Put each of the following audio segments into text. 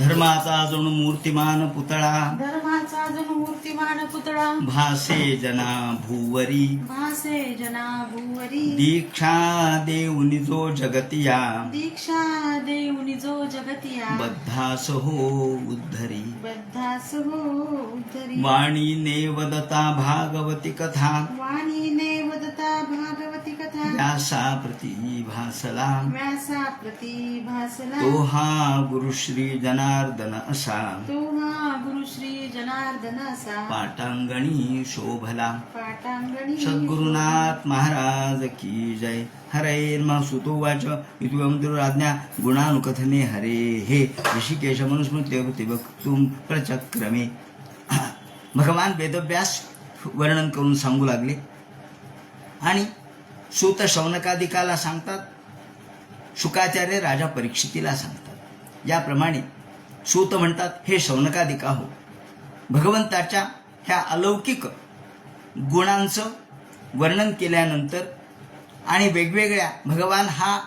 धर्माचा जणू मूर्तिमान पुतळा. धर्माचा जणू मूर्तिमान पुतळा. भासे जना भूवरी. भासे जना भुवरी. दीक्षा देऊनि जो जगतिया. दीक्षा देऊनी जो जगतिया. बद्धास हो उद्धरी. बद्धास हो उद्धरी. वाणी नेवदता भागवती कथा. वाणी ने वदता भागवती कथा. व्यासा प्रती भासला. व्यासा प्रती भासला. तो हा गुरुश्री जनार्दन असा. तो हा गुरु श्री जनार्दन असा. पाटांगणी शोभला. पाटांगणी सद्गुरुनाथ महाराज की जय. हरे सुतोवाच. इतिवंतराज्ञा गुणानुकथने हरे हे. ऋषिकेश मनुस्मृती वक्तुम प्रचक्रमे. भगवान वेदव्यास वर्णन करून सांगू लागले. आणि सूत शौनकादिकाला सांगतात शुकाचार्य राजा परीक्षितीला सांगतात. याप्रमाणे सूत म्हणतात हे शौनकादिका हो भगवंताच्या ह्या अलौकिक गुणांचं वर्णन केल्यानंतर आणि वेगवेगळ्या भगवान हा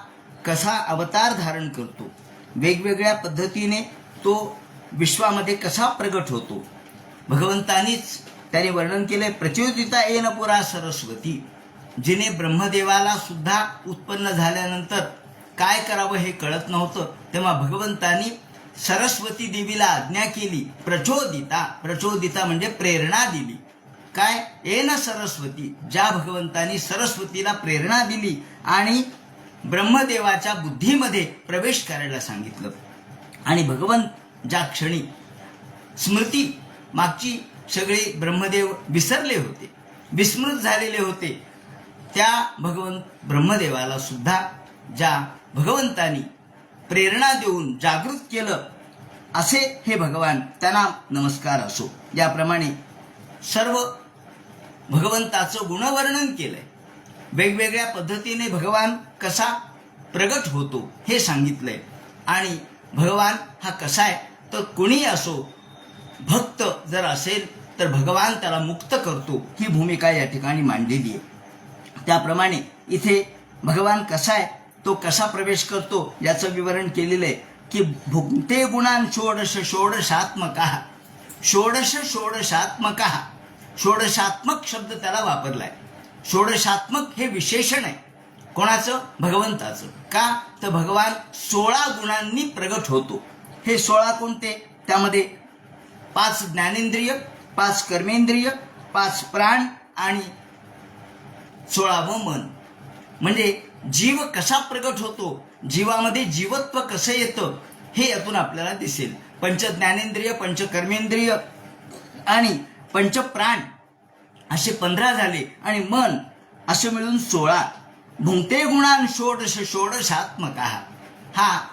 कसा अवतार धारण करतो वेगवेगळ्या पद्धतीने तो विश्वामध्ये कसा प्रगट होतो भगवंतानीच त्याने वर्णन केले प्रचोदिता येन पुरा सरस्वती जिने ब्रह्मदेवाला सुद्धा उत्पन्न झाल्यानंतर काय करावं हे कळत नव्हतं तेव्हा भगवंतानी सरस्वती देवीला आज्ञा केली प्रचोदिता प्रचोदिता म्हणजे प्रेरणा दिली. काय? येन सरस्वती ज्या भगवंतानी सरस्वतीला प्रेरणा दिली आणि ब्रह्मदेवाच्या बुद्धीमध्ये प्रवेश करायला सांगितलं. आणि भगवंत ज्या क्षणी स्मृती मागची सगळे ब्रह्मदेव विसरले होते विस्मृत झालेले होते त्या भगवंत ब्रह्मदेवाला सुद्धा ज्या भगवंतानी प्रेरणा देऊन जागृत केलं असे हे भगवान त्यांना नमस्कार असो. याप्रमाणे सर्व भगवंताचं गुणवर्णन केलंय. वेगवेगळ्या पद्धतीने भगवान कसा प्रगट होतो हे सांगितलंय. आणि भगवान हा कसा आहे तर कुणी असो भक्त जर असेल तर भगवान त्याला मुक्त करतो ही भूमिका या ठिकाणी मांडलेली आहे. त्याप्रमाणे इथे भगवान कसा आहे तो कसा प्रवेश करतो याचं विवरण केलेलं आहे की भुक्ते गुणां षोडश षोडशात्मका. षोडश षोडशात्मका. षोडशात्मक शब्द त्याला वापरलाय. षोडशात्मक हे विशेषण आहे. कोणाचं? भगवंताचं. का? तर भगवान सोळा गुणांनी प्रगट होतो. हे सोळा कोणते? त्यामध्ये पाच ज्ञानेंद्रिय पाच कर्मेंद्रिय पाच प्राण आणि सोळावं मन. म्हणजे जीव कसा प्रगट होतो जीवामध्ये जीवत्व कसं येतं हे यातून आपल्याला दिसेल. पंच ज्ञानेंद्रिय आणि पंच प्राण असे पंधरा झाले आणि मन असे मिळून सोळा. भुंगते गुणां षोडश षोडशात्मका. हा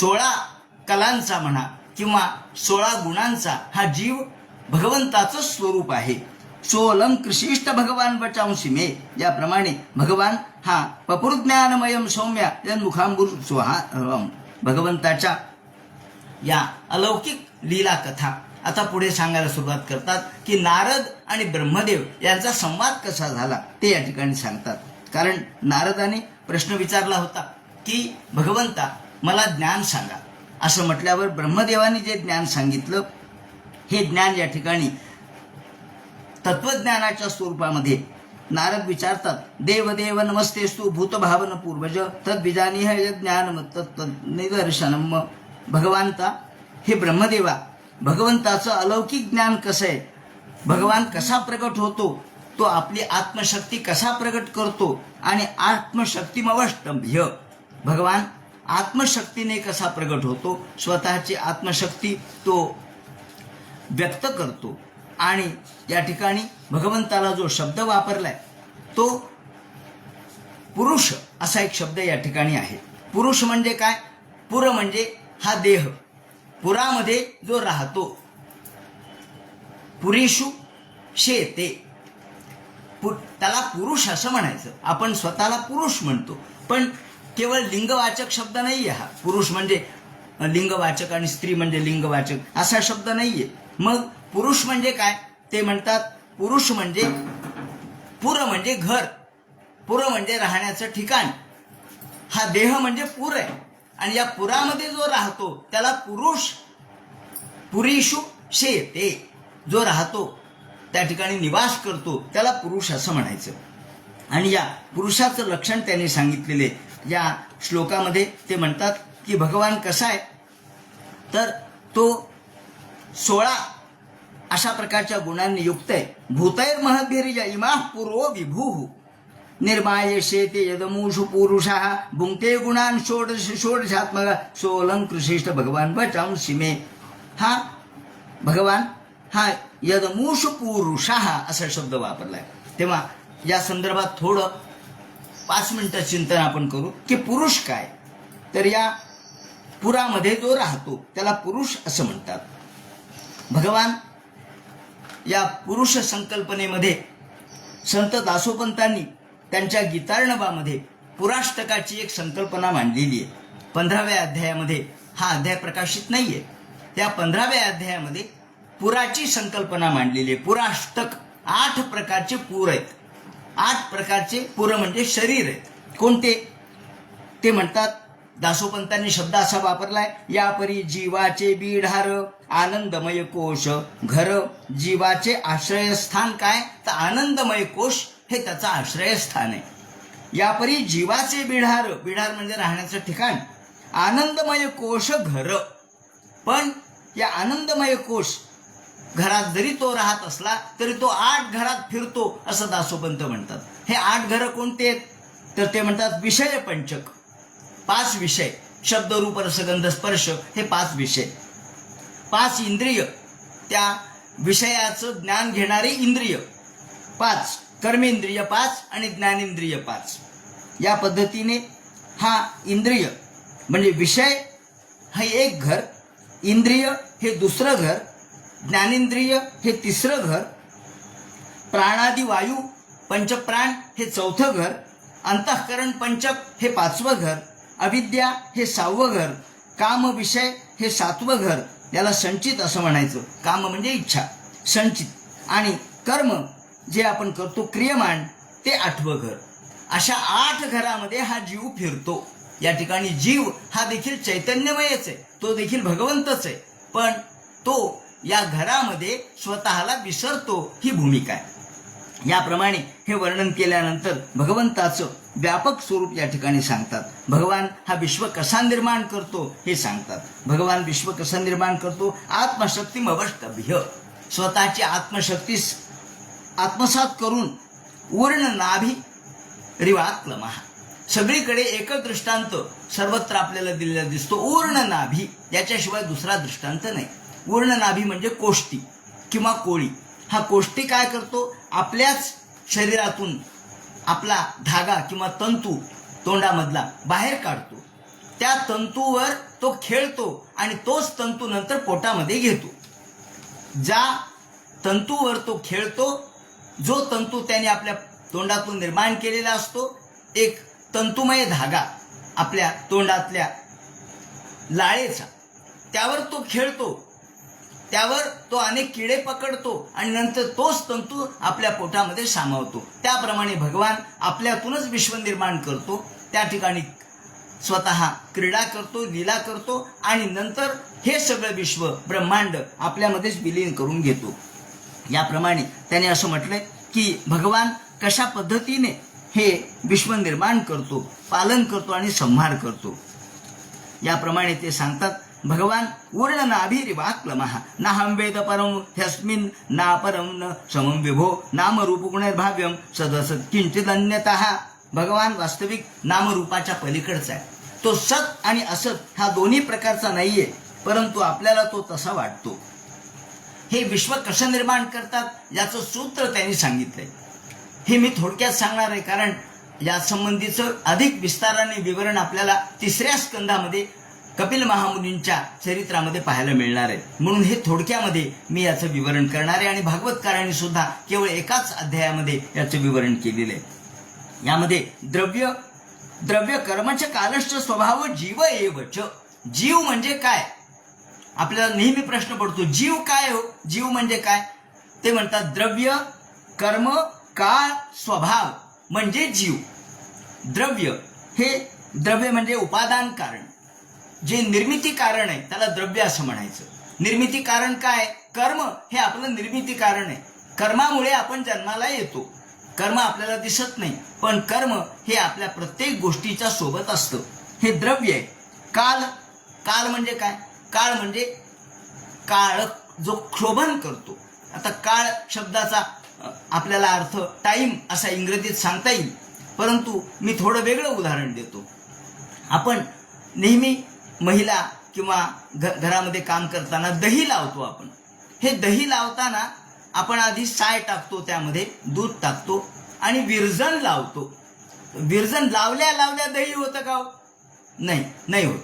सोळा कलांचा म्हणा किंवा सोळा गुणांचा हा जीव भगवंताचं स्वरूप आहे. सोलम कृषिष्ट भगवान बचांशी मे. याप्रमाणे भगवान हा पपुर्ज्ञानमयम सौम्या मुखांबुर सोहा भगवंताच्या या अलौकिक लीला कथा आता पुढे सांगायला सुरुवात करतात की नारद आणि ब्रह्मदेव यांचा संवाद कसा झाला ते या ठिकाणी सांगतात. कारण नारदाने प्रश्न विचारला होता की भगवंता मला ज्ञान सांगा. असं म्हटल्यावर ब्रह्मदेवाने जे ज्ञान सांगितलं हे ज्ञान या ठिकाणी तत्वज्ञानाच्या स्वरूपामध्ये. नारद विचारतात देव देव नमस्तेस्तु भूतभावन पूर्वज तद्विजानी हे ज्ञान निदर्शनम भगवंता हे ब्रह्मदेवा भगवंताचं अलौकिक ज्ञान कसं आहे? भगवान कसा प्रकट होतो? तो आपली आत्मशक्ती कसा प्रकट करतो? आणि आत्मशक्तीमवष्टभ्य भगवान आत्मशक्तीने कसा प्रकट होतो? स्वतःची आत्मशक्ती तो व्यक्त करतो. आणि या ठिकाणी भगवंताला जो शब्द वापरलाय तो पुरुष असा एक शब्द या ठिकाणी आहे. पुरुष म्हणजे काय? पुर म्हणजे हा देह. पुरामध्ये जो राहतो पुरेशू शेते. पु- त्याला पुरुष असं म्हणायचं. आपण स्वतःला पुरुष म्हणतो. पण केवळ लिंगवाचक शब्द नाहीये हा. पुरुष म्हणजे लिंगवाचक आणि स्त्री म्हणजे लिंगवाचक असा शब्द नाहीये. मग पुरुष म्हणजे काय? ते म्हणतात पुरुष म्हणजे पुर म्हणजे घर. पुर म्हणजे राहण्याचं ठिकाण. हा देह म्हणजे पूर आहे. आणि या पुरामध्ये जो राहतो त्याला पुरुष पुरीषु शेते जो राहतो त्या ठिकाणी निवास करतो त्याला पुरुष असं म्हणायचं. आणि या पुरुषाचं लक्षण त्यांनी सांगितलेले या श्लोकामध्ये ते म्हणतात की भगवान कसा आहे? तर तो सोळा अशा प्रकारच्या गुणांनी युक्त आहे. भूतैर महद्भिर्य इमा पूर्व विभू। निर्माय शेते यदमूषु पुरुषा। भुंगते गुणान षोडश षोडशात्मक सोलंकृशिष्ट भगवान बचाऊन सीमे हा? भगवान? हा यदमूष पुरुषा असा शब्द वापरलाय. तेव्हा या संदर्भात थोडं पाच मिनिटं चिंतन आपण करू की पुरुष काय? तर या पुरामध्ये जो राहतो त्याला पुरुष असं म्हणतात. भगवान या पुरुष संकल्पनेमध्ये संत दासोपंतांनी त्यांच्या गीतार्णवामध्ये पुराष्टकाची एक संकल्पना मांडलेली आहे. पंधराव्या अध्यायामध्ये हा अध्याय प्रकाशित नाही आहे त्या पंधराव्या अध्यायामध्ये पुराची संकल्पना मांडलेली आहे. पुराष्टक आठ प्रकारचे पूर आहेत. आठ प्रकारचे पुर म्हणजे शरीर आहेत. कोणते? ते म्हणतात दासोपंतांनी शब्द असा वापरलाय यापरी जीवाचे बीढार आनंदमय कोश घर जीवाचे आश्रयस्थान काय? तर आनंदमय कोश हे त्याचं आश्रयस्थान आहे. यापरी जीवाचे बिढार बिढार म्हणजे राहण्याचं ठिकाण आनंदमय कोश घर. पण या आनंदमय कोश घरात जरी तो राहत असला तरी तो आठ घरात फिरतो असं दासोपंत म्हणतात. हे आठ घरं कोणते आहेत? तर ते म्हणतात विषय पंचक पाच विषय. शब्द रूप रसगंध स्पर्श हे पाच विषय. पाच इंद्रिय. त्या विषयाचं ज्ञान घेणारे इंद्रिय. पाच. कर्मेंद्रिय पाच आणि ज्ञानेंद्रिय पाच. या पद्धतीने हा इंद्रिय म्हणजे विषय हे एक घर. इंद्रिय हे दुसरं घर. ज्ञानेंद्रिय हे तिसरं घर. प्राणादी वायू पंचप्राण हे चौथं घर. अंतःकरण पंचक हे पाचवं घर. अविद्या हे सहावं घर काम विषय हे सातवं घर याला संचित असं म्हणायचं. काम म्हणजे इच्छा संचित. आणि कर्म जे आपण करतो क्रियमान ते आठवं घर अशा आठ घरामध्ये हा जीव फिरतो. या ठिकाणी जीव हा देखील चैतन्यमयच आहे. तो देखील भगवंतच आहे. पण तो या घरामध्ये स्वतःला विसरतो ही भूमिका आहे. याप्रमाणे हे वर्णन केल्यानंतर भगवंताचं व्यापक स्वरूप या ठिकाणी सांगतात. भगवान हा विश्व कसा निर्माण करतो हे सांगतात. भगवान विश्व कसा निर्माण करतो? आत्मशक्ती अवष्टभ्य. स्वतःची आत्मशक्ती आत्मसात करून वर्ण नाभी रिवात सगळीकडे एकच दृष्टांत सर्वत्र आपल्याला दिलेला दिसतो ऊर्ण नाभी. याच्याशिवाय दुसरा दृष्टांत नाही. ऊर्ण नाभी म्हणजे कोष्टी किंवा कोळी. हा कोष्टी काय करतो? आपल्याच शरीरातून आपला धागा किंवा तंतू तोंडामधला बाहेर काढतो. त्या तंतूवर तो खेळतो आणि तोच तंतू नंतर पोटामध्ये घेतो. ज्या तंतूवर तो खेळतो जो तंतू त्याने आपल्या तोंडातून निर्माण केलेला असतो एक तंतुमय धागा आपल्या तोंडातल्या लाळेचा. त्यावर तो खेळतो त्यावर तो अनेक किडे पकडतो आणि नंतर तोच तंतू आपल्या पोटामध्ये सामावतो. त्याप्रमाणे भगवान आपल्यातूनच विश्व निर्माण करतो. त्या ठिकाणी स्वतः क्रीडा करतो लीला करतो आणि नंतर हे सगळं विश्व ब्रह्मांड आपल्यामध्येच विलीन करून घेतो. याप्रमाणे त्याने असं म्हटलंय की भगवान कशा पद्धतीने हे विश्व निर्माण करतो पालन करतो आणि संहार करतो. याप्रमाणे ते सांगतात भगवान ऊर्ण नाभिरिवाक्लमः नाहं वेद परं ह्यस्मिन् नापरं न समं विभो नामरूप गुणभाव्यम सदसत किंचिदन्यतः भगवान वास्तविक नामरूपाच्या पलीकडचा आहे। तो सत आणि असत हा दोन्ही प्रकारचा नाहीये परंतु आपल्याला तो तसा वाटतो। हे विश्व कसं निर्माण करतात याचं सूत्र त्यांनी सांगितलंय। हे मी थोडक्यात सांगणार आहे कारण या संबंधीचं अधिक विस्ताराने विवरण आपल्याला तिसऱ्या स्कंदामध्ये कपिल महामुनींच्या चरित्रामध्ये पाहायला मिळणार आहे. म्हणून हे थोडक्यामध्ये मी याचं विवरण करणार आहे आणि भागवतकारांनी सुद्धा केवळ एकाच अध्यायामध्ये याचं विवरण केलेलं आहे. यामध्ये द्रव्य द्रव्य कर्मच कालश्च स्वभाव जीव एवच. जीव म्हणजे काय? आपल्याला नेहमी प्रश्न पडतो जीव काय हो? जीव म्हणजे काय? ते म्हणतात द्रव्य कर्म काळ स्वभाव म्हणजे जीव. द्रव्य हे द्रव्य म्हणजे उपादान कारण. जे निर्मिती कारण आहे त्याला द्रव्य असं म्हणायचं. निर्मिती कारण काय? कर्म हे आपलं निर्मिती कारण आहे. कर्मामुळे आपण जन्माला येतो. कर्म आपल्याला दिसत नाही पण कर्म हे आपल्या प्रत्येक गोष्टीच्या सोबत असतं. हे द्रव्य आहे. काल काल म्हणजे काय? काळ म्हणजे काळ जो क्षोभन करतो. आता काळ शब्दाचा आपल्याला अर्थ टाईम असा इंग्रजीत सांगता येईल. परंतु मी थोडं वेगळं उदाहरण देतो. आपण नेहमी महिला किंवा घ घरामध्ये काम करताना दही लावतो आपण. हे दही लावताना आपण आधी साय टाकतो त्यामध्ये दूध टाकतो आणि विरजण लावतो. विरजण लावल्या लावल्या दही होतं का हो? नाही नाही होत.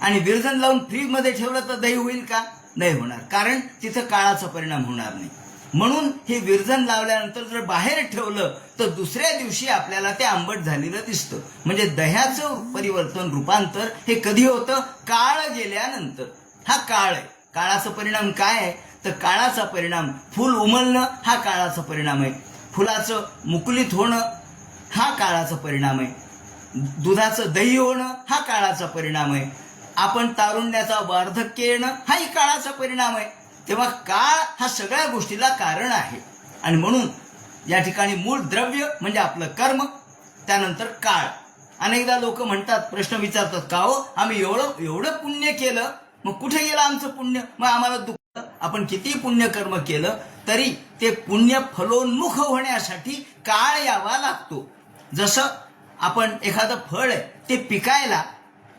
आणि विरजण लावून फ्रीजमध्ये ठेवलं तर दही होईल का? नाही होणार. कारण तिथं काळाचा परिणाम होणार नाही. म्हणून हे विरजण लावल्यानंतर जर बाहेर ठेवलं तर दुसऱ्या दिवशी आपल्याला ते आंबट झालेलं दिसतं. म्हणजे दह्याचं परिवर्तन रूपांतर हे कधी होतं? काळ गेल्यानंतर. हा काळ आहे. काळाचा परिणाम काय आहे? तर काळाचा परिणाम फुल उमलणं हा काळाचा परिणाम आहे. फुलाचं मुकुलित होणं हा काळाचा परिणाम आहे. दुधाचं दही होणं हा काळाचा परिणाम आहे. आपण तारुण्याचा वार्धक्य येणं हाही काळाचा परिणाम आहे. तेव्हा काळ हा सगळ्या गोष्टीला कारण आहे. आणि म्हणून या ठिकाणी मूळ द्रव्य म्हणजे आपलं कर्म त्यानंतर काळ. अनेकदा लोक म्हणतात प्रश्न विचारतात का हो? आम्ही एवढं एवढं पुण्य केलं? मग कुठे गेलं आमचं पुण्य? मग आम्हाला दुःख? आपण किती पुण्यकर्म केलं तरी ते पुण्य फलोन्मुख होण्यासाठी काळ यावा लागतो. जसं आपण एखादं फळ आहे ते पिकायला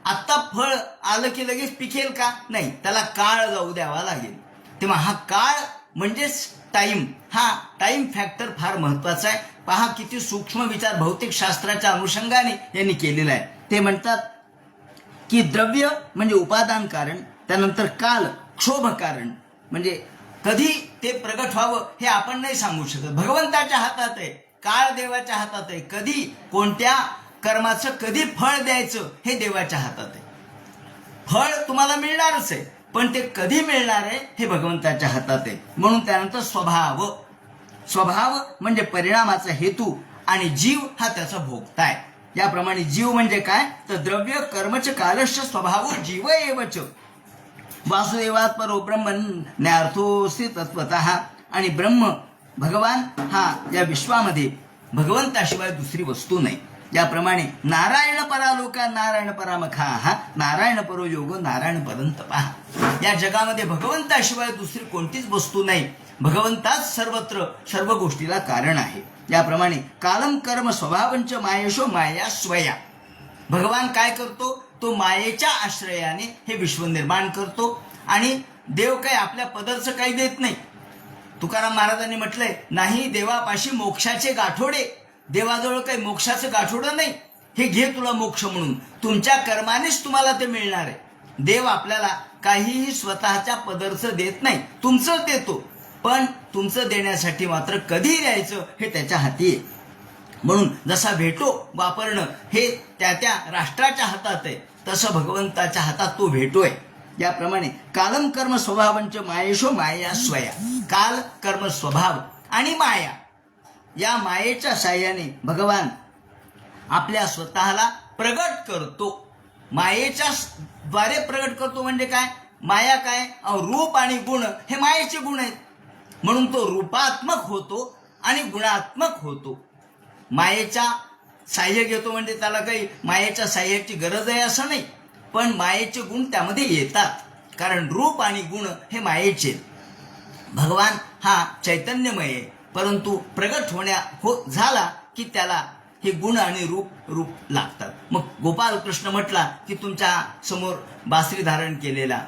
आत्ता फळ आलं की लगेच पिकेल का? नाही त्याला काळ जाऊ द्यावा लागेल. तेव्हा हा काळ म्हणजेच टाइम. हा टाइम फॅक्टर फार महत्त्वाचा आहे. पहा किती सूक्ष्म विचार भौतिक शास्त्राच्या अनुषंगाने यांनी केलेला आहे. ते म्हणतात की द्रव्य म्हणजे उपादान कारण त्यानंतर काल क्षोभ कारण. म्हणजे कधी ते प्रगट व्हावं हे आपण नाही सांगू शकत. भगवंताच्या हातात आहे काळ देवाच्या हातात आहे. कधी कोणत्या कर्माचं कधी फळ द्यायचं हे देवाच्या हातात आहे. फळ तुम्हाला मिळणारच आहे. पण ते कधी मिळणार आहे हे भगवंताच्या हातात आहे. म्हणून त्यानंतर स्वभाव. स्वभाव म्हणजे परिणामाचा हेतू आणि जीव हा त्याचा भोगताय याप्रमाणे जीव म्हणजे काय? तर द्रव्य कर्मच कालश स्वभाव जीव एवच वासुदेवात परो ब्रह्मन न्यार्थोसी तत्वत आणि ब्रह्म भगवान हा या विश्वामध्ये भगवंताशिवाय दुसरी वस्तू नाही. याप्रमाणे नारायण परालोका नारायण परामखा. हा नारायण परो योग नारायण परंत पहा या जगामध्ये भगवंताशिवाय दुसरी कोणतीच वस्तू नाही. भगवंताच सर्वत्र सर्व गोष्टीला कारण आहे. याप्रमाणे कालम कर्म स्वभावंच मायेशो माया स्वया. भगवान काय करतो? तो मायेच्या आश्रयाने हे विश्व निर्माण करतो आणि देव काय आपल्या पदरचं काही देत नाही. तुकाराम महाराजांनी म्हटलंय नाही देवापाशी मोक्षाचे गाठोडे. देवाजवळ काही मोक्षाचं गाठोडं नाही. हे घे तुला मोक्ष म्हणून. तुमच्या कर्मानेच तुम्हाला ते मिळणार आहे. देव आपल्याला काहीही स्वतःच्या पदरचं देत नाही. तुमचं देतो. पण तुमचं देण्यासाठी मात्र कधी द्यायचं हे त्याच्या हाती आहे. म्हणून जसा भेटो वापरणं हे त्या त्या राष्ट्राच्या हातात आहे. तसं भगवंताच्या हातात तो भेटोय. याप्रमाणे कालम कर्म स्वभावांच मायेशो माया स्वया. काल कर्म स्वभाव आणि माया. या मायेच्या साह्याने भगवान आपल्या स्वतःला प्रगट करतो. मायेच्या द्वारे प्रगट करतो म्हणजे काय? माया काय? रूप आणि गुण हे मायेचे गुण आहेत. म्हणून तो रूपात्मक होतो आणि गुणात्मक होतो. मायेच्या साह्य घेतो म्हणजे त्याला काही मायेच्या साह्याची गरज आहे असं नाही. पण मायेचे गुण त्यामध्ये येतात. कारण रूप आणि गुण हे मायेचे. भगवान हा चैतन्यमय आहे. परंतु प्रगट होण्या हो झाला की त्याला हे गुण आणि रूप रूप लागतात. मग गोपाल कृष्ण म्हटला की तुमच्यासमोर बासरी धारण केलेला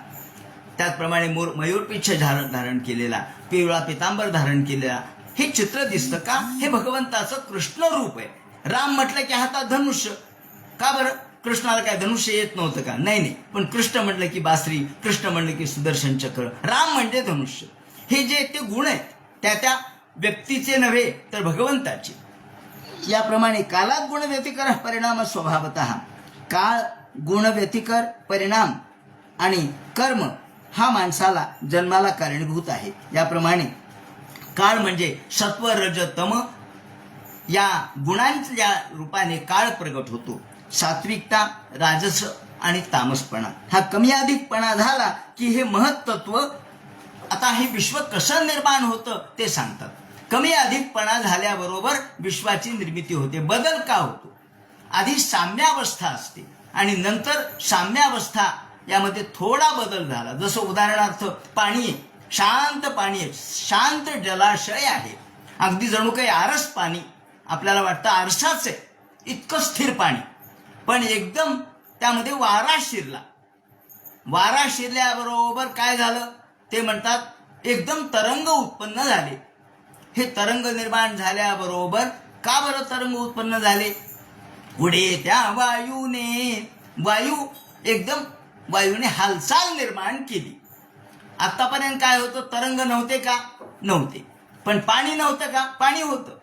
त्याचप्रमाणे मोर मयूरपिच्छ धारण धारण केलेला पिवळा पितांबर धारण केलेला हे चित्र दिसतं का? हे भगवंताचं कृष्ण रूप आहे. राम म्हटलं की हातात धनुष्य. का बरं? कृष्णाला काय धनुष्य येत नव्हतं का? नाही नाही. पण कृष्ण म्हटलं की बासरी कृष्ण म्हणलं की सुदर्शन चक्र राम म्हणजे धनुष्य. हे जे ते गुण आहेत त्या त्या व्यक्तीचे नव्हे तर भगवंताचे. याप्रमाणे कालात गुण व्यतिकर परिणाम स्वभावत. काळ गुण व्यतिकर परिणाम आणि कर्म हा माणसाला जन्माला कारणीभूत आहे. याप्रमाणे काळ म्हणजे सत्व रज तम. या गुणांच्या रूपाने काळ प्रगट होतो. सात्विकता राजस आणि तामसपणा. हा कमी अधिकपणा झाला की हे महत्त्व आता हे विश्व कसं निर्माण होतं ते सांगतात. कमी अधिकपणा झाल्याबरोबर विश्वाची निर्मिती होते बदल का होतो? आधी साम्यावस्था असते आणि नंतर साम्यावस्था यामध्ये थोडा बदल झाला. जसं उदाहरणार्थ पाणी आहे शांत पाणी आहे शांत जलाशय आहे. अगदी जणू काही आरस पाणी आपल्याला वाटतं आरसाच आहे इतकं स्थिर पाणी. पण एकदम त्यामध्ये वारा शिरला. वारा शिरल्याबरोबर काय झालं? ते म्हणतात एकदम तरंग उत्पन्न झाले. हे तरंग निर्माण झाल्याबरोबर का बरं तरंग उत्पन्न झाले? पुढे त्या वायूने वायू एकदम वायूने हालचाल निर्माण केली. आतापर्यंत काय होतं? तरंग नव्हते का? नव्हते. पण पाणी नव्हतं का? पाणी होतं.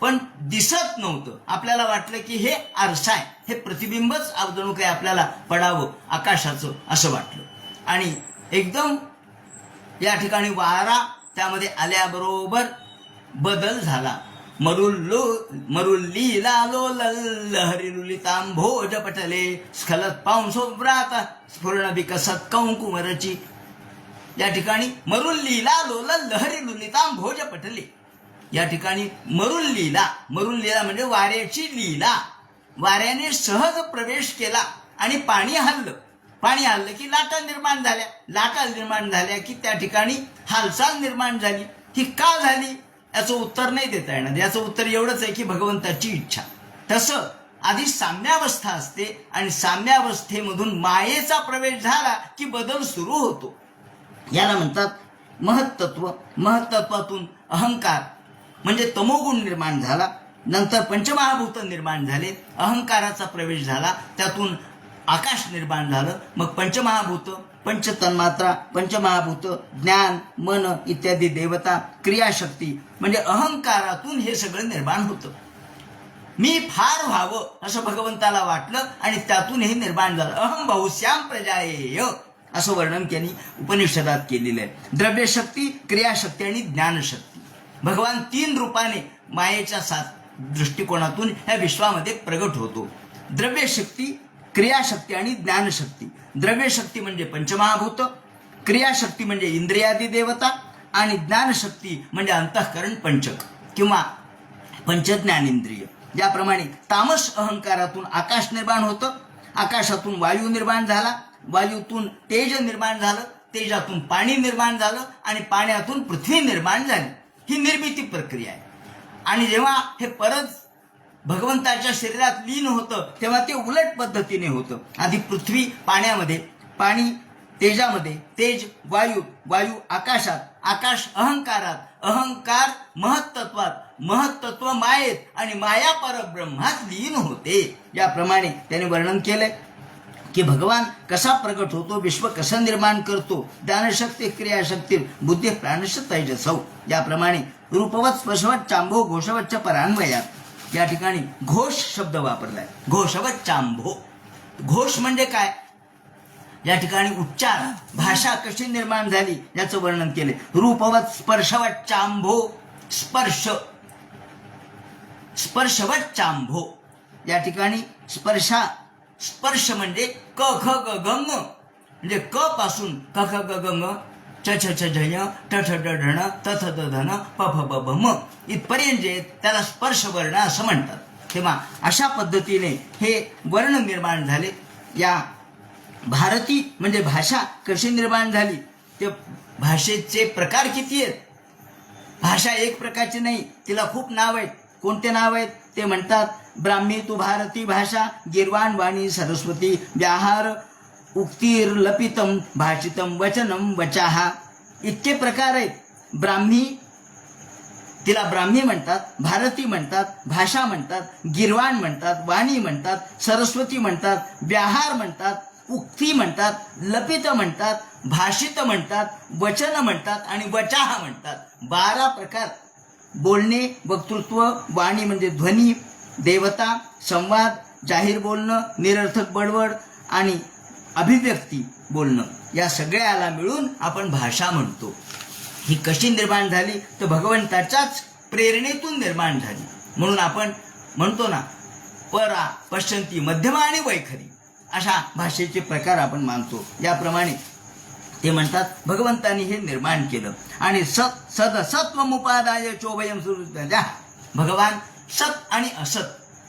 पण दिसत नव्हतं. आपल्याला वाटलं की हे आरसा आहे. हे प्रतिबिंबच जणू काही आपल्याला पडावं आकाशाचं असं वाटलं. आणि एकदम या ठिकाणी वारा त्यामध्ये आल्याबरोबर बदल झाला. मरुल्लो मरुल्लीला लहरी पटले. स्खलत पाऊंसो व्रात स्फुरण विकसत कंकुमरची. या ठिकाणी मरुल्लीला लोल लहरी लुलिताम भोज पटले. या ठिकाणी मरुल्लीला मरुल्लीला म्हणजे वाऱ्याची लीला. वाऱ्याने सहज प्रवेश केला आणि पाणी हल्लं. पाणी हल्लं की लाटा निर्माण झाल्या. लाटा निर्माण झाल्या की त्या ठिकाणी हालचाल निर्माण झाली. ही का झाली? याचं उत्तर नाही देता येणार. याचं उत्तर एवढंच आहे की भगवंताची इच्छा. तसं आधी साम्यावस्था असते आणि साम्यावस्थेमधून मायेचा प्रवेश झाला की बदल सुरू होतो. याला म्हणतात महत्त्व महत्त्वातून अहंकार म्हणजे तमोगुण निर्माण झाला. नंतर पंचमहाभूत निर्माण झाले. अहंकाराचा प्रवेश झाला. त्यातून आकाश निर्माण झालं. मग पंचमहाभूत पंचतन्मात्रा पंचमहाभूत ज्ञान मन इत्यादी देवता क्रियाशक्ती म्हणजे अहंकारातून हे सगळं निर्माण होतं. मी फार व्हावं असं भगवंताला वाटलं आणि त्यातून हे निर्माण झालं. अहम बहुश्याम प्रजायेय असं वर्णन त्यांनी उपनिषदात केलेलं आहे. द्रव्यशक्ती क्रियाशक्ती आणि ज्ञानशक्ती. भगवान तीन रूपाने मायेच्या सात दृष्टिकोनातून ह्या विश्वामध्ये प्रगट होतो. द्रव्यशक्ती क्रियाशक्ती आणि ज्ञानशक्ती. द्रव्यशक्ती म्हणजे पंचमहाभूत क्रियाशक्ती म्हणजे इंद्रियादी देवता आणि ज्ञानशक्ती म्हणजे अंतःकरण पंचक किंवा पंचज्ञान इंद्रिय ज्याप्रमाणे तामस अहंकारातून आकाश निर्माण होतं आकाशातून वायू निर्माण झाला वायूतून तेज निर्माण झालं तेजातून पाणी निर्माण झालं आणि पाण्यातून पृथ्वी निर्माण झाली. ही निर्मिती प्रक्रिया आहे. आणि जेव्हा हे परत भगवंताच्या शरीरात लीन होतं तेव्हा ते उलट पद्धतीने होतं. आधी पृथ्वी पाण्यामध्ये पाणी तेजामध्ये तेज वायू वायू आकाशात आकाश अहंकारात अहंकार महत्त्वात महत्त्व मायेत आणि माया परब्रह्मात लीन होते. याप्रमाणे त्याने वर्णन केलंय की भगवान कसा प्रकट होतो विश्व कसं निर्माण करतो ज्ञानशक्ती क्रियाशक्ती बुद्धी प्राणश तैजसौ याप्रमाणे रूपवत स्पशवत चांभो घोषवच्च परान्वयात या ठिकाणी घोष शब्द वापरलाय. घोषवच्चांभो. घोष म्हणजे काय? या ठिकाणी उच्चार भाषा कशी निर्माण झाली याचं वर्णन केले. रूपवत स्पर्शवत चांभो स्पर्श. स्पर्शवत चांभो या ठिकाणी स्पर्शा स्पर्श म्हणजे क ख ग गंग म्हणजे क पासून क ख ग गंग च छ छ झय ठ ठ ड ढण त थ द धन प फ ब भ म. इथपर्यंत जे त्याला स्पर्श वर्ण असं म्हणतात. तेव्हा अशा पद्धतीने हे वर्ण निर्माण झाले. या भारती म्हणजे भाषा कशी निर्माण झाली? ते भाषेचे प्रकार किती आहेत? भाषा एक प्रकारची नाही तिला खूप नाव आहेत. कोणते नाव आहेत? ते म्हणतात ब्राह्मी तू भारती भाषा गिरवाण वाणी सरस्वती व्याहार उक्तीर लपितम भाषितम वचनम वचाहा इतके प्रकार आहेत. ब्राह्मी तिला ब्राह्मी म्हणतात भारती म्हणतात भाषा म्हणतात गिरवाण म्हणतात वाणी म्हणतात सरस्वती म्हणतात व्याहार म्हणतात उक्ती म्हणतात लपित म्हणतात भाषित म्हणतात वचन म्हणतात आणि वचाहा म्हणतात. बारा प्रकार. बोलणे वक्तृत्व वाणी म्हणजे ध्वनी देवता संवाद जाहीर बोलणं निरर्थक बडबड आणि अभिव्यक्ती बोलणं. या सगळ्याला मिळून आपण भाषा म्हणतो. ही कशी निर्माण झाली? तर भगवंताच्याच प्रेरणेतून निर्माण झाली. म्हणून आपण म्हणतो ना परा पश्चंती मध्यमा आणि वैखरी. अशा भाषेचे प्रकार आपण मानतो. याप्रमाणे ते म्हणतात भगवंतानी हे निर्माण केलं. आणि सत सद सत्वमुपादाय चोभयम भगवान सत आणि असत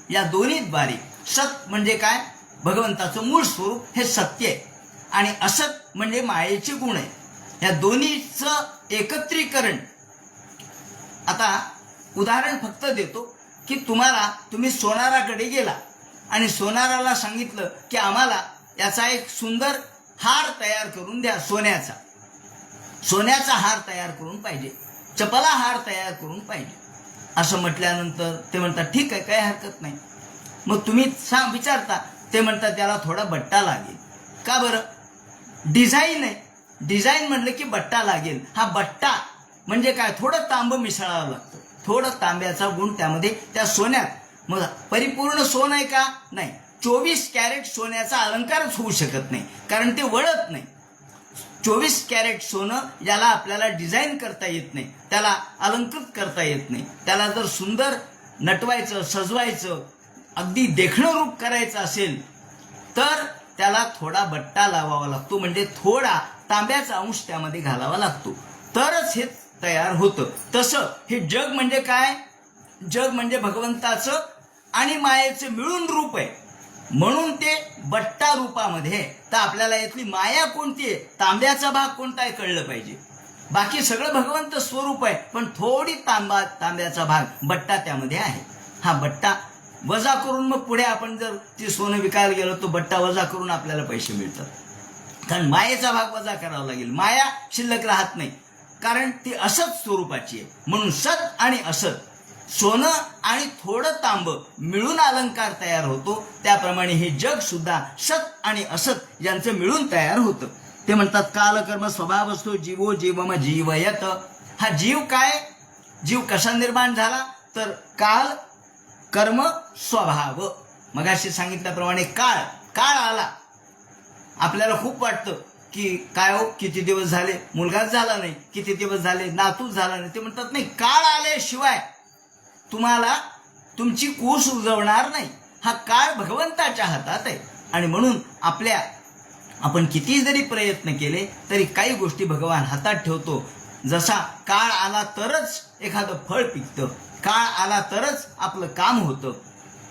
या दोन्हीद्वारे. सत म्हणजे काय? भगवंताचं मूळ स्वरूप हे सत्य आहे. आणि असत म्हणजे मायेचे गुण आहे. या दोन्हीचं एकत्रीकरण. आता उदाहरण फक्त देतो की तुम्हाला तुम्ही सोनाराकडे गेला आणि सोनाराला सांगितलं की आम्हाला याचा एक सुंदर हार तयार करून द्या सोन्याचा. सोन्याचा हार तयार करून पाहिजे. चपला हार तयार करून पाहिजे. असं म्हटल्यानंतर ते म्हणतात ठीक आहे काही हरकत नाही. मग तुम्ही सांग विचारता ते म्हणतात त्याला थोडा बट्टा लागेल. का बरं? डिझाईन आहे. डिझाईन म्हटलं की बट्टा लागेल. हा बट्टा म्हणजे काय? थोडं तांब मिसळावं लागतं. थोडं तांब्याचा गुण त्यामध्ये त्या सोन्यात. मग परिपूर्ण सोन आहे का? नाही. चोवीस कॅरेट सोन्याचा अलंकारच होऊ शकत नाही. कारण ते वळत नाही. चोवीस कॅरेट सोनं याला आपल्याला डिझाईन करता येत नाही. त्याला अलंकृत करता येत नाही. त्याला जर सुंदर नटवायचं सजवायचं अगदी देखणं रूप करायचं असेल तर त्याला थोडा बट्टा लावावा लागतो. म्हणजे थोडा तांब्याचा अंश त्यामध्ये घालावा लागतो. तरच हे तयार होतं. तसं हे जग म्हणजे काय? जग म्हणजे भगवंताचं आणि मायेचं मिळून रूप आहे. म्हणून ते बट्टा रूपामध्ये. आहे. तर आपल्याला यातली माया कोणती आहे? तांब्याचा भाग कोणता आहे कळलं पाहिजे. बाकी सगळं भगवंत स्वरूप आहे पण थोडी तांबा तांब्याचा भाग बट्टा त्यामध्ये आहे. हा बट्टा वजा करून मग पुढे आपण जर ते सोनं विकायला गेलो तो बट्टा वजा करून आपल्याला पैसे मिळतात. कारण मायेचा भाग वजा करावा लागेल. माया शिल्लक राहत नाही. कारण ती असत स्वरूपाची आहे. म्हणून सत आणि असत सोनं आणि थोडं तांब मिळून अलंकार तयार होतो. त्याप्रमाणे हे जग सुद्धा सत आणि असत यांचं मिळून तयार होतं. ते म्हणतात कालकर्म स्वभाव असतो जीवो जीवम जीवयत. हा जीव काय? जीव कसा निर्माण झाला? तर काल कर्म स्वभाव. मगाशी सांगितल्याप्रमाणे काळ काळ आला. आपल्याला खूप वाटतं की काय हो किती दिवस झाले? मुलगाच झाला नाही. किती दिवस झाले? नातूच झाला नाही. ते म्हणतात नाही काळ आल्याशिवाय तुम्हाला तुमची कूस उजवणार नाही. हा काळ भगवंताच्या हातात आहे. आणि म्हणून आपल्या आपण किती जरी प्रयत्न केले तरी काही गोष्टी भगवान हातात ठेवतो. जसा काळ आला तरच एखादं फळ पिकतं. काळ आला तरच आपलं काम होतं.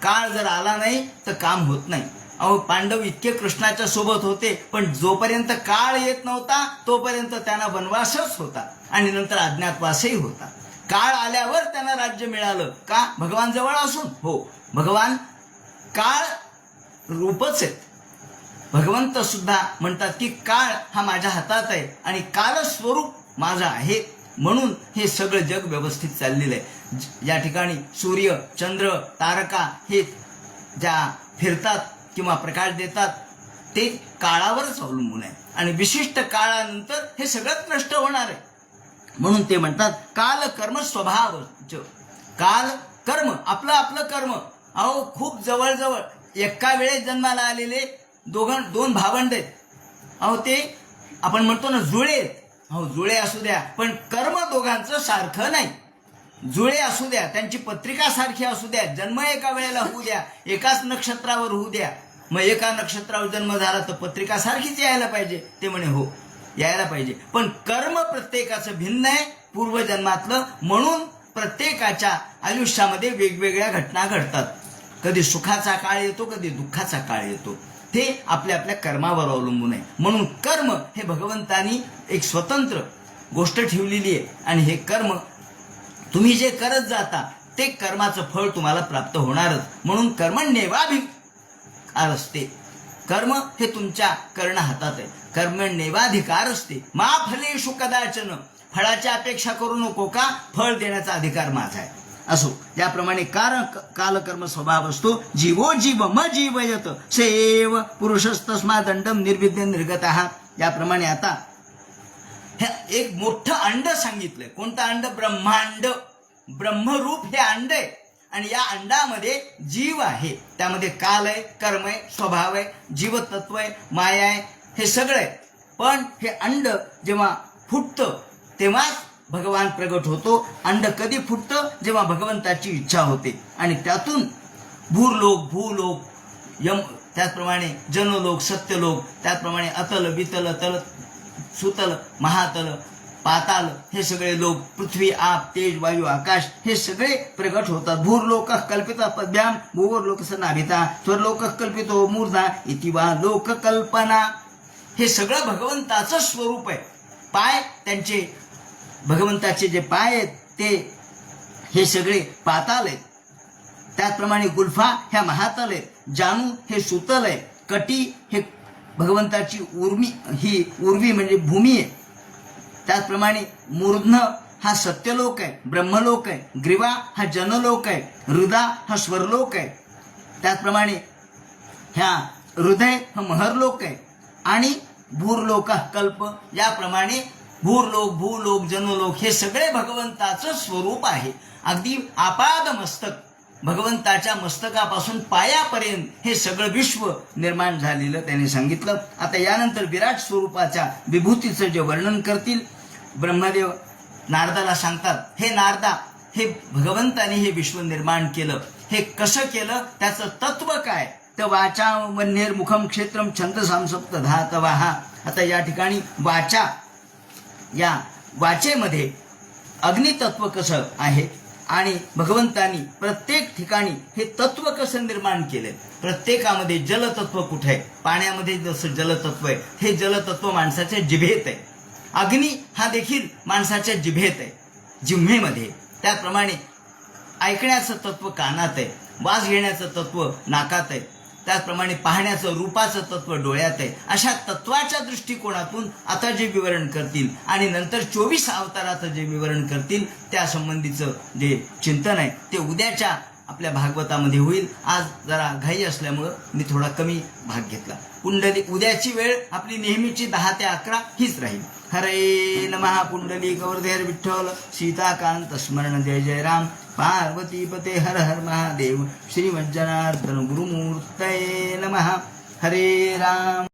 काळ जर आला नाही तर काम होत नाही. अहो पांडव इतके कृष्णाच्या सोबत होते पण जोपर्यंत काळ येत नव्हता तोपर्यंत त्यांना वनवासच होता आणि नंतर अज्ञातवासही होता. काळ आल्यावर त्यांना राज्य मिळालं. का? भगवान जवळ असून? हो. भगवान काळ रूपच आहेत. भगवंत सुद्धा म्हणतात की काळ हा माझ्या हातात आहे आणि काल स्वरूप माझं आहे. म्हणून हे सगळं जग व्यवस्थित चाललेलं आहे. या ठिकाणी सूर्य चंद्र तारका हे ज्या फिरतात किंवा प्रकाश देतात ते काळावरच अवलंबून आहे. आणि विशिष्ट काळानंतर हे सगळंच नष्ट होणार आहे. म्हणून ते म्हणतात काल कर्म स्वभाव काल कर्म आपलं आपलं कर्म. अहो खूप जवळजवळ एका वेळेस जन्माला आलेले दोघं दोन भावंड आहेत. अहो ते आपण म्हणतो ना जुळे आहेत. अहो जुळे असू द्या पण कर्म दोघांचं सारखं नाही. जुळे असू द्या त्यांची पत्रिका सारखी असू द्या जन्म एका वेळेला होऊ द्या एकाच नक्षत्रावर होऊ द्या. मग एका नक्षत्रावर जन्म झाला तर पत्रिका सारखीच यायला पाहिजे. ते म्हणे हो यायला पाहिजे. पण कर्म प्रत्येकाचं भिन्न आहे पूर्वजन्मातलं. म्हणून प्रत्येकाच्या आयुष्यामध्ये वेगवेगळ्या घटना घडतात. कधी सुखाचा काळ येतो कधी दुःखाचा काळ येतो. ते आपल्या आपल्या कर्मावर अवलंबून आहे. म्हणून कर्म हे भगवंतानी एक स्वतंत्र गोष्ट ठेवलेली आहे. आणि हे कर्म तुम्ही जे करत जाता ते कर्माचं फळ तुम्हाला प्राप्त होणारच. म्हणून कर्मण्येवाभि असते. कर्म हे तुमच्या कर्ण हातात आहे. कर्मण्येवाधिकार असते. मा फलेषु कदाचन. फळाची अपेक्षा करू नको का? फळ देण्याचा अधिकार माझा आहे. असो. याप्रमाणे कारण कालकर्म स्वभाव असतो. जीवो जीव म जीवयत. सेव पुरुषस्तस्मा दंडम निर्विद्य निर्गत. याप्रमाणे आता हे एक मोठं अंड सांगितलंय. कोणतं अंड? ब्रह्मांड. ब्रह्मरूप हे अंड आहे. आणि या अंडामध्ये जीव आहे. त्यामध्ये काल आहे कर्म आहे स्वभाव आहे जीवतत्व आहे माया आहे हे सगळं आहे. पण हे अंड जेव्हा फुटतं तेव्हाच भगवान प्रगट होतो. अंड कधी फुटतं? जेव्हा भगवंताची इच्छा होते. आणि त्यातून भूरलोक भूलोक यम त्याचप्रमाणे जनलोक सत्यलोक त्याचप्रमाणे अतल बितल तल सुतल महातल पाताल हे सगळे लोक पृथ्वी आप तेज वायू आकाश हे सगळे प्रगट होतात. भूर्लोक कल्पिता लोक सनाभिता स्वर लोक कल्पितो मूर्धा इति वा लोककल्पना हे सगळं भगवंताचं स्वरूप आहे. पाय त्यांचे भगवंताचे जे पाय आहेत ते हे सगळे पाताल आहेत. त्याचप्रमाणे गुल्फा ह्या महातल आहेत. जानू हे सुतल आहे. कटी हे भगवंताची उर्मी ही उर्वी म्हणजे भूमी आहे. त्याचप्रमाणे मूर्ध्न हा सत्यलोक आहे ब्रह्मलोक आहे ग्रीवा हा जनलोक आहे हृदा हा स्वरलोक आहे. त्याचप्रमाणे ह्या हृदय हा महरलोक आहे. आणि भूरलोक कल्प याप्रमाणे भूरलोक भूलोक जनलोक हे सगळे भगवंताचं स्वरूप आहे. अगदी आपाद मस्तक भगवंताच्या मस्तकापासून पायापर्यंत हे सगळं विश्व निर्माण झालेलं त्याने सांगितलं. आता यानंतर विराट स्वरूपाच्या विभूतीचं जे वर्णन करतील ब्रह्मदेव नारदाला सांगतात हे नारदा हे भगवंताने हे विश्व निर्माण केलं. हे कसं केलं? त्याचं तत्व काय? तर वाचा वन्हेर मुखम क्षेत्रम छंद सांसप्त धातवाहा आता या ठिकाणी वाचा. या वाचेमध्ये अग्नितत्व कसं आहे? आणि भगवंतानी प्रत्येक ठिकाणी हे तत्व कसं निर्माण केलंय? प्रत्येकामध्ये जलतत्व कुठे आहे? पाण्यामध्ये जसं जलतत्व आहे हे जलतत्व माणसाच्या जिभेत आहे. अग्नी हा देखील माणसाच्या जिभेत आहे जिम्मेमध्ये त्याप्रमाणे ऐकण्याचं तत्व कानात आहे वास घेण्याचं तत्व नाकात आहे. त्याचप्रमाणे पाहण्याचं रूपाचं तत्व डोळ्यात आहे. अशा तत्वाच्या दृष्टिकोनातून आता जे विवरण करतील आणि नंतर चोवीस अवताराचं जे विवरण करतील त्या संबंधीचं जे चिंतन आहे ते उद्याच्या आपल्या भागवतामध्ये होईल. आज जरा घाई असल्यामुळं मी थोडा कमी भाग घेतला. कुंडली उद्याची वेळ आपली नेहमीची दहा ते अकरा हीच राहील. हरे नमः कुंडली गौरधेर विठ्ठल सीताकांत स्मरण जय जय राम. पार्वतीपते हर हर महादेव श्रीमज्जनार्दन गुरुमूर्तये नमः। हरे राम।